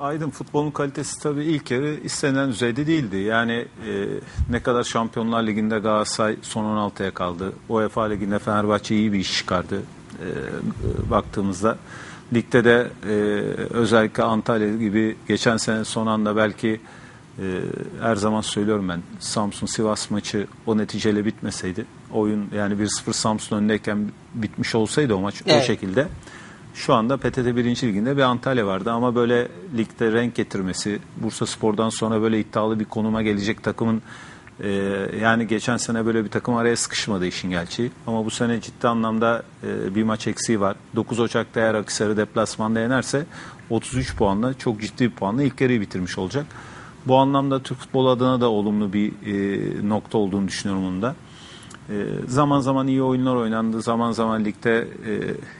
Aydın futbolun kalitesi tabii ilk yarı istenilen düzeyde değildi. Yani e, ne kadar Şampiyonlar Ligi'nde Galatasaray son 16'ya kaldı. UEFA Ligi'nde Fenerbahçe iyi bir iş çıkardı. E, baktığımızda ligde de e, özellikle Antalya gibi geçen sene son anda belki e, her zaman söylüyorum ben Samsun Sivas maçı o neticeyle bitmeseydi oyun yani 1-0 Samsun önündeyken bitmiş olsaydı o maç Evet. o şekilde şu anda PTT 1. Liginde bir Antalya vardı ama böyle ligde renk getirmesi, Bursa Spor'dan sonra böyle iddialı bir konuma gelecek takımın e, yani geçen sene böyle bir takım araya sıkışmadı işin gerçeği. Ama bu sene ciddi anlamda e, bir maç eksiği var. 9 Ocak'ta eğer Akhisar'ı deplasmanda yenerse 33 puanla çok ciddi bir puanla ilk yarıyı bitirmiş olacak. Bu anlamda Türk futbolu adına da olumlu bir e, nokta olduğunu düşünüyorum onun da. E, zaman zaman iyi oyunlar oynandı. Zaman zaman ligde e,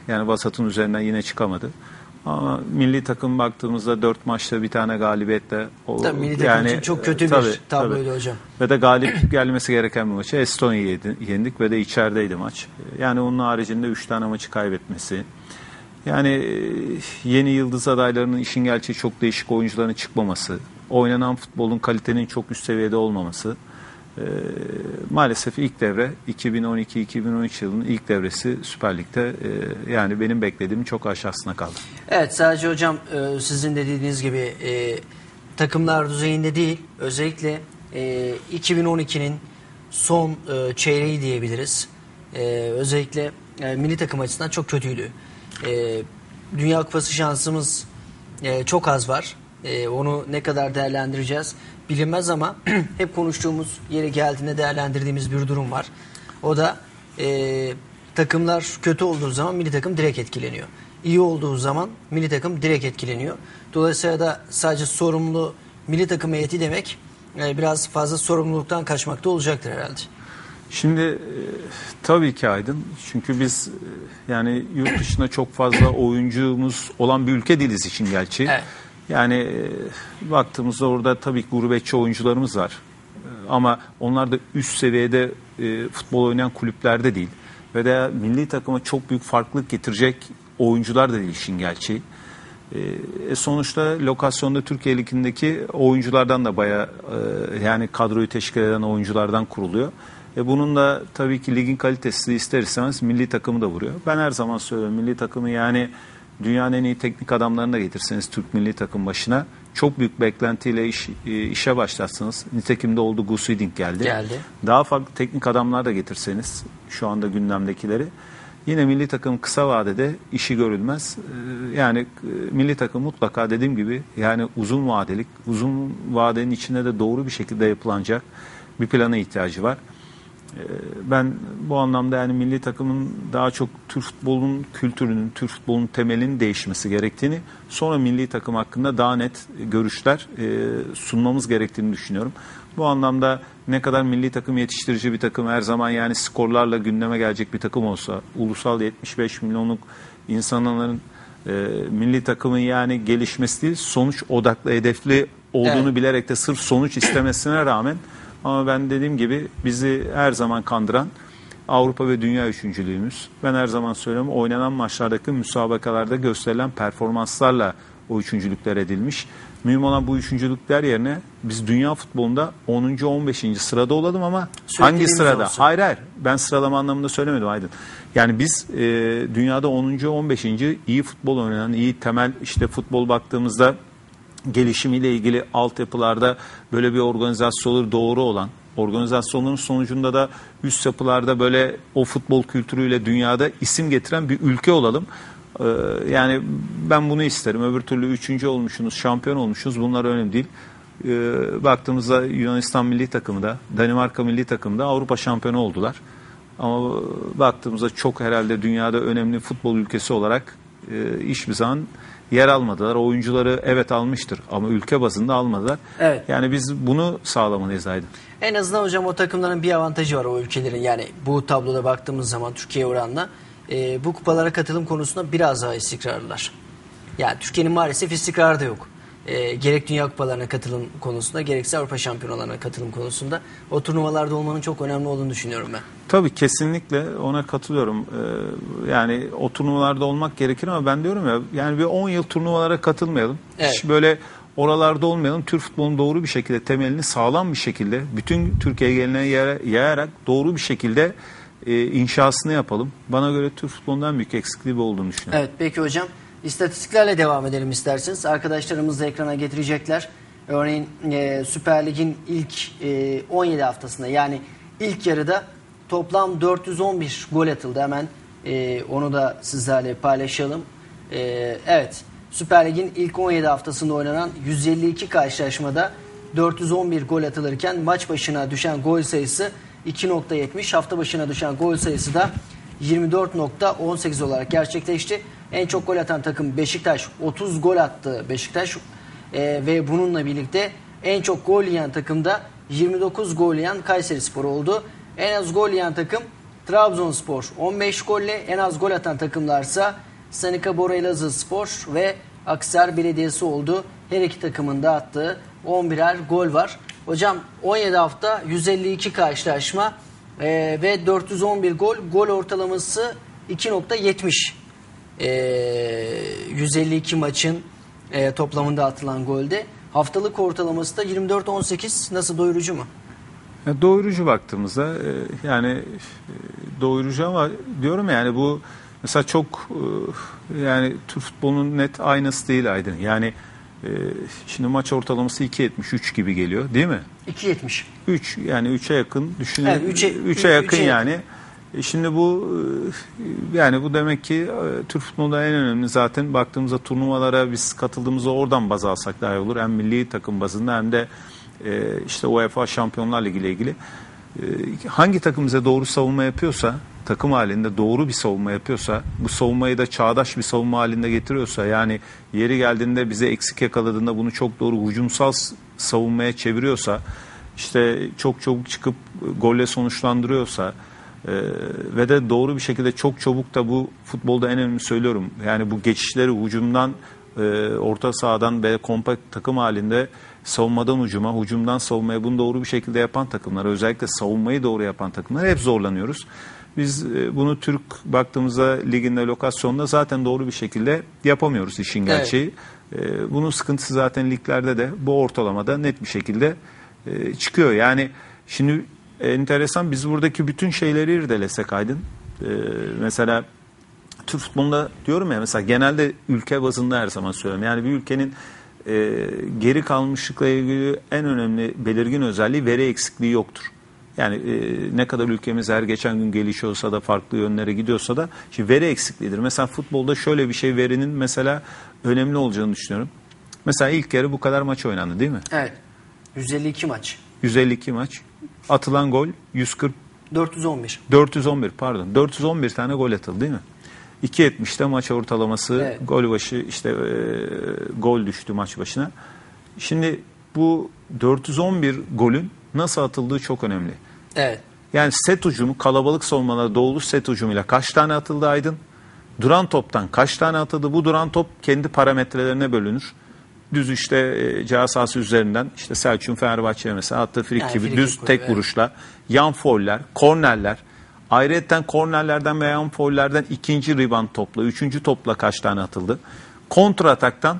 yani vasatın üzerinden yine çıkamadı. Ama milli takım baktığımızda dört maçta bir tane galibiyetle o, Tabii milli takım için çok kötü bir tabii, tabloydu tabii. hocam. Ve de galip gelmesi gereken bir maçı Estonya'yı yendik ve de içerideydi maç. Yani onun haricinde üç tane maçı kaybetmesi. Yani e, yeni yıldız adaylarının işin gerçeği çok değişik oyuncuların çıkmaması. Oynanan futbolun kalitenin çok üst seviyede olmaması. E, maalesef ilk devre 2012-2013 yılının ilk devresi Süper Lig'de e, yani benim beklediğim çok aşağısına kaldı. Evet sadece hocam e, sizin de dediğiniz gibi e, takımlar düzeyinde değil özellikle e, 2012'nin son e, çeyreği diyebiliriz. E, özellikle e, milli takım açısından çok kötüydü. E, Dünya Kupası şansımız e, çok az var. E, onu ne kadar değerlendireceğiz bilinmez ama hep konuştuğumuz yeri geldiğinde değerlendirdiğimiz bir durum var. O da e, takımlar kötü olduğu zaman milli takım direkt etkileniyor. İyi olduğu zaman milli takım direkt etkileniyor. Dolayısıyla da sadece sorumlu milli takım heyeti demek e, biraz fazla sorumluluktan kaçmakta olacaktır herhalde. Şimdi e, tabii ki Aydın. Çünkü biz e, yani yurt dışında çok fazla oyuncumuz olan bir ülke değiliz için gerçi. Evet. Yani e, baktığımızda orada tabii ki gurbetçi oyuncularımız var. E, Ama onlar da üst seviyede e, futbol oynayan kulüplerde değil. Ve de milli takıma çok büyük farklılık getirecek oyuncular da değil işin gerçeği. E, sonuçta lokasyonda Türkiye Ligi'ndeki oyunculardan da baya yani kadroyu teşkil eden oyunculardan kuruluyor. E, bunun da tabii ki ligin kalitesi ister istemez milli takımı da vuruyor. Ben her zaman söylüyorum milli takımı yani dünyanın en iyi teknik adamlarını da getirseniz Türk milli takım başına çok büyük beklentiyle iş, e, işe başlarsınız. Nitekim de oldu Gus Hiddink geldi. Geldi. Daha farklı teknik adamlar da getirseniz şu anda gündemdekileri yine milli takım kısa vadede işi görülmez. Ee, Yani e, milli takım mutlaka dediğim gibi yani uzun vadelik, uzun vadenin içinde de doğru bir şekilde yapılanacak bir plana ihtiyacı var. Ee, Ben bu anlamda yani milli takımın daha çok Türk futbolunun kültürünün, Türk futbolunun temelinin değişmesi gerektiğini, sonra milli takım hakkında daha net görüşler e, sunmamız gerektiğini düşünüyorum. Bu anlamda ne kadar milli takım yetiştirici bir takım her zaman yani skorlarla gündeme gelecek bir takım olsa, ulusal 75 milyonluk insanların e, milli takımın yani gelişmesi değil, sonuç odaklı, hedefli olduğunu Evet. bilerek de sırf sonuç istemesine rağmen ama ben dediğim gibi bizi her zaman kandıran Avrupa ve dünya üçüncülüğümüz. Ben her zaman söylüyorum oynanan maçlardaki müsabakalarda gösterilen performanslarla o üçüncülükler edilmiş. Mühim olan bu üçüncülükler yerine biz dünya futbolunda 10. 15. sırada olalım ama Sürekli hangi sırada? olsun. Hayır hayır ben sıralama anlamında söylemedim Aydın. Yani biz e, dünyada 10. 15. iyi futbol oynayan, iyi temel işte futbol baktığımızda gelişimiyle ilgili altyapılarda böyle bir organizasyonları doğru olan, organizasyonların sonucunda da üst yapılarda böyle o futbol kültürüyle dünyada isim getiren bir ülke olalım. Ee, yani ben bunu isterim. Öbür türlü üçüncü olmuşsunuz, şampiyon olmuşsunuz. Bunlar önemli değil. Ee, baktığımızda Yunanistan milli takımı da, Danimarka milli takımı da Avrupa şampiyonu oldular. Ama baktığımızda çok herhalde dünyada önemli futbol ülkesi olarak e, hiçbir zaman yer almadılar. Oyuncuları evet almıştır ama ülke bazında almadılar. Evet. Yani biz bunu sağlamalıyız Aydın. En azından hocam o takımların bir avantajı var o ülkelerin yani bu tabloda baktığımız zaman Türkiye oranla e, bu kupalara katılım konusunda biraz daha istikrarlılar. Yani Türkiye'nin maalesef istikrarı da yok. e, gerek Dünya Kupalarına katılım konusunda gerekse Avrupa Şampiyonalarına katılım konusunda o turnuvalarda olmanın çok önemli olduğunu düşünüyorum ben. Tabii kesinlikle ona katılıyorum. Ee, yani o turnuvalarda olmak gerekir ama ben diyorum ya yani bir 10 yıl turnuvalara katılmayalım. Evet. Hiç böyle oralarda olmayalım. Türk futbolunun doğru bir şekilde temelini sağlam bir şekilde bütün Türkiye geneline yaya- yayarak doğru bir şekilde e, inşasını yapalım. Bana göre Türk futbolundan büyük eksikliği bu olduğunu düşünüyorum. Evet peki hocam. İstatistiklerle devam edelim isterseniz. Arkadaşlarımız da ekrana getirecekler. Örneğin e, Süper Lig'in ilk e, 17 haftasında yani ilk yarıda toplam 411 gol atıldı. Hemen e, onu da sizlerle paylaşalım. E, evet Süper Lig'in ilk 17 haftasında oynanan 152 karşılaşmada 411 gol atılırken maç başına düşen gol sayısı 2.70 hafta başına düşen gol sayısı da 24.18 olarak gerçekleşti. En çok gol atan takım Beşiktaş 30 gol attı Beşiktaş Ee, ve bununla birlikte en çok gol yiyen takım da 29 gol yiyen Kayseri Spor oldu. En az gol yiyen takım Trabzonspor 15 golle en az gol atan takımlarsa Sanika Bora Elazığ Spor ve Aksar Belediyesi oldu. Her iki takımın da attığı 11'er gol var. Hocam 17 hafta 152 karşılaşma ee, ve 411 gol. Gol ortalaması 2.70. Ee, 152 maçın e, toplamında atılan golde. Haftalık ortalaması da 24-18. Nasıl doyurucu mu? Ya doyurucu baktığımızda e, yani e, doyurucu ama diyorum yani bu mesela çok e, yani Türk futbolunun net aynası değil Aydın. Yani e, şimdi maç ortalaması 2.73 gibi geliyor değil mi? 2.70. 3 yani 3'e yakın düşünün. Evet, üçe- 3'e yakın üçe yani. E Şimdi bu yani bu demek ki Türk futbolunda en önemli zaten baktığımızda turnuvalara biz katıldığımızda oradan baz alsak daha iyi olur. Hem milli takım bazında hem de e, işte UEFA Şampiyonlar Ligi ile ilgili. E, Hangi takım bize doğru savunma yapıyorsa, takım halinde doğru bir savunma yapıyorsa, bu savunmayı da çağdaş bir savunma halinde getiriyorsa yani yeri geldiğinde bize eksik yakaladığında bunu çok doğru hücumsal savunmaya çeviriyorsa, işte çok çabuk çıkıp golle sonuçlandırıyorsa e, ve de doğru bir şekilde çok çabuk da bu futbolda en önemli söylüyorum. Yani bu geçişleri hücumdan e, orta sahadan ve kompakt takım halinde savunmadan hücuma, hücumdan savunmaya bunu doğru bir şekilde yapan takımlar, özellikle savunmayı doğru yapan takımlar hep zorlanıyoruz. Biz e, bunu Türk baktığımızda liginde lokasyonda zaten doğru bir şekilde yapamıyoruz işin Evet. gerçeği. E, bunun sıkıntısı zaten liglerde de bu ortalamada net bir şekilde e, çıkıyor. Yani şimdi enteresan biz buradaki bütün şeyleri irdelesek Aydın. E, mesela Türk futbolunda diyorum ya mesela genelde ülke bazında her zaman söylüyorum. Yani bir ülkenin e, geri kalmışlıkla ilgili en önemli belirgin özelliği veri eksikliği yoktur. Yani e, ne kadar ülkemiz her geçen gün gelişiyorsa da farklı yönlere gidiyorsa da şimdi veri eksikliğidir. Mesela futbolda şöyle bir şey verinin mesela önemli olacağını düşünüyorum. Mesela ilk yarı bu kadar maç oynandı değil mi? Evet. 152 maç. 152 maç. Atılan gol 140 411. 411 pardon 411 tane gol atıldı değil mi? 2.70'te maç ortalaması Evet. gol başı işte e, gol düştü maç başına. Şimdi bu 411 golün nasıl atıldığı çok önemli. Evet. Yani set ucumu kalabalık savunmalara doğulu set ucumuyla kaç tane atıldı Aydın? Duran toptan kaç tane atıldı? Bu duran top kendi parametrelerine bölünür. Düz işte e, ceza sahası üzerinden işte Selçuk'un Fenerbahçe'ye mesela attığı frikik Yani gibi frikik düz tek evet. vuruşla yan foller, kornerler. Ayrıca kornerlerden ve yan foullerden ikinci rebound topla, üçüncü topla kaç tane atıldı? Kontra ataktan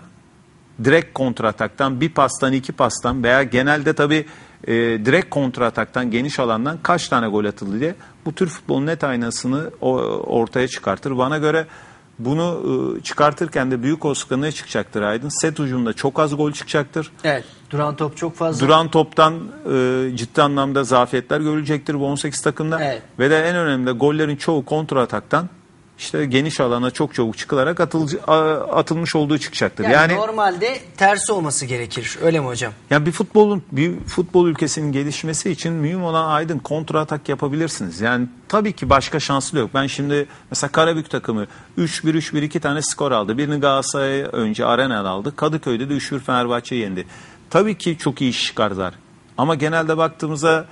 direkt kontra ataktan bir pastan iki pastan veya genelde tabii e, direkt kontra ataktan geniş alandan kaç tane gol atıldı diye bu tür futbolun net aynasını ortaya çıkartır. Bana göre bunu e, çıkartırken de büyük olasılıkla ne çıkacaktır Aydın? Set ucunda çok az gol çıkacaktır. Evet. Duran top çok fazla. Duran toptan e, ciddi anlamda zafiyetler görülecektir bu 18 takımda. Evet. Ve de en önemli de gollerin çoğu kontra ataktan işte geniş alana çok çabuk çıkılarak atılcı, atılmış olduğu çıkacaktır. yani, yani normalde tersi olması gerekir. Öyle mi hocam? Yani bir futbolun bir futbol ülkesinin gelişmesi için mühim olan aydın kontra atak yapabilirsiniz. Yani tabii ki başka şansı yok. Ben şimdi mesela Karabük takımı 3-1 3-1 iki tane skor aldı. Birini Galatasaray önce Arena'da aldı. Kadıköy'de de 3-1 Fenerbahçe'yi yendi. Tabii ki çok iyi iş çıkardılar. Ama genelde baktığımızda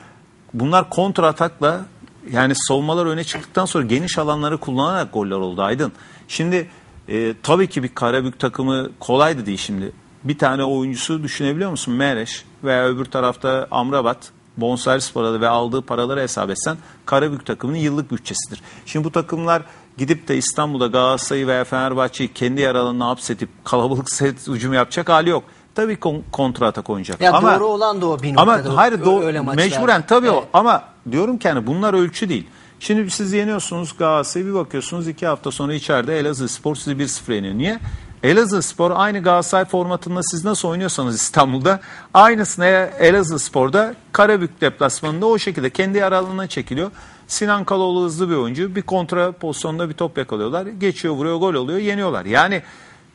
bunlar kontra atakla yani savunmalar öne çıktıktan sonra geniş alanları kullanarak goller oldu Aydın. Şimdi e, tabii ki bir Karabük takımı kolaydı değil şimdi. bir tane oyuncusu düşünebiliyor musun? Mereş veya öbür tarafta Amrabat bonservis paraları ve aldığı paraları hesap etsen Karabük takımının yıllık bütçesidir. Şimdi bu takımlar gidip de İstanbul'da Galatasaray'ı veya Fenerbahçe'yi kendi yer alanına hapsedip kalabalık set hücum yapacak hali yok. Tabii kon- kontra atak oynayacak. Ya ama, doğru olan da o bir ama noktada. hayır Ö- doğru, öyle maçlar. mecburen tabii o. Evet. Ama diyorum ki hani bunlar ölçü değil. Şimdi siz yeniyorsunuz Galatasaray'ı bir bakıyorsunuz iki hafta sonra içeride Elazığ Spor sizi 1-0 yeniyor. Niye? Elazığ Spor aynı Galatasaray formatında siz nasıl oynuyorsanız İstanbul'da aynısını Elazığ Spor'da Karabük deplasmanında o şekilde kendi yer alanına çekiliyor. Sinan Kaloğlu hızlı bir oyuncu. Bir kontra pozisyonda bir top yakalıyorlar. Geçiyor vuruyor gol oluyor yeniyorlar. Yani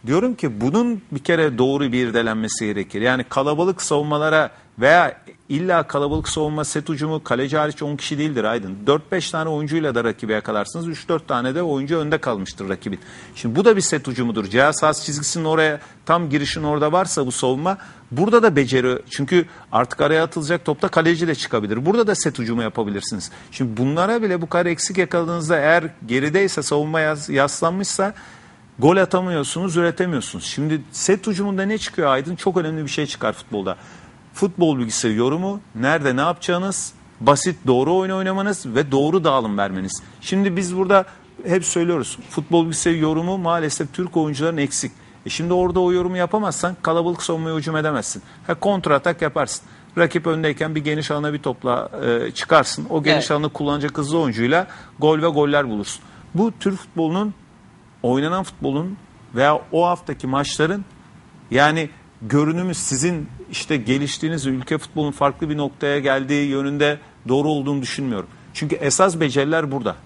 diyorum ki bunun bir kere doğru bir irdelenmesi gerekir. Yani kalabalık savunmalara veya illa kalabalık savunma set ucumu kaleci hariç 10 kişi değildir Aydın. 4-5 tane oyuncuyla da rakibi yakalarsınız. 3-4 tane de oyuncu önde kalmıştır rakibin. Şimdi bu da bir set ucumudur. Cihaz sahası çizgisinin oraya tam girişin orada varsa bu savunma burada da beceri çünkü artık araya atılacak topta kaleci de çıkabilir. Burada da set ucumu yapabilirsiniz. Şimdi bunlara bile bu kadar eksik yakaladığınızda eğer gerideyse savunma yas- yaslanmışsa Gol atamıyorsunuz, üretemiyorsunuz. Şimdi set ucumunda ne çıkıyor Aydın? Çok önemli bir şey çıkar futbolda. Futbol bilgisi yorumu, nerede ne yapacağınız, basit doğru oyun oynamanız ve doğru dağılım vermeniz. Şimdi biz burada hep söylüyoruz. Futbol bilgisi yorumu maalesef Türk oyuncuların eksik. E şimdi orada o yorumu yapamazsan kalabalık savunmaya hücum edemezsin. Ha kontra atak yaparsın. Rakip öndeyken bir geniş alana bir topla e, çıkarsın. O geniş Evet. alanı kullanacak hızlı oyuncuyla gol ve goller bulursun. Bu Türk futbolunun oynanan futbolun veya o haftaki maçların yani görünümü sizin işte geliştiğiniz ülke futbolun farklı bir noktaya geldiği yönünde doğru olduğunu düşünmüyorum. Çünkü esas beceriler burada.